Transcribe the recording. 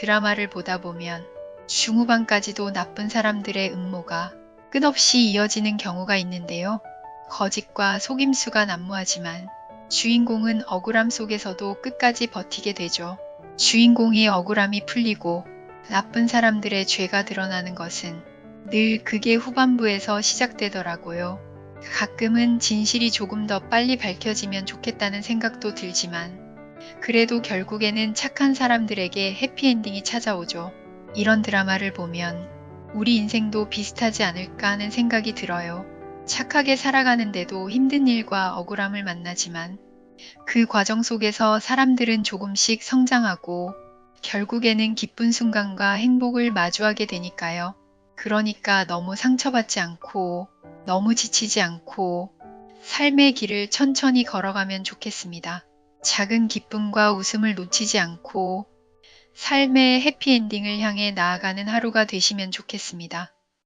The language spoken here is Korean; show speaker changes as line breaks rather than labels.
드라마를 보다 보면 중후반까지도 나쁜 사람들의 음모가 끝없이 이어지는 경우가 있는데요. 거짓과 속임수가 난무하지만 주인공은 억울함 속에서도 끝까지 버티게 되죠. 주인공이 억울함이 풀리고 나쁜 사람들의 죄가 드러나는 것은 늘 그게 후반부에서 시작되더라고요. 가끔은 진실이 조금 더 빨리 밝혀지면 좋겠다는 생각도 들지만 그래도 결국에는 착한 사람들에게 해피엔딩이 찾아오죠. 이런 드라마를 보면 우리 인생도 비슷하지 않을까 하는 생각이 들어요. 착하게 살아가는데도 힘든 일과 억울함을 만나지만 그 과정 속에서 사람들은 조금씩 성장하고 결국에는 기쁜 순간과 행복을 마주하게 되니까요. 그러니까 너무 상처받지 않고 너무 지치지 않고 삶의 길을 천천히 걸어가면 좋겠습니다. 작은 기쁨과 웃음을 놓치지 않고 삶의 해피엔딩을 향해 나아가는 하루가 되시면 좋겠습니다.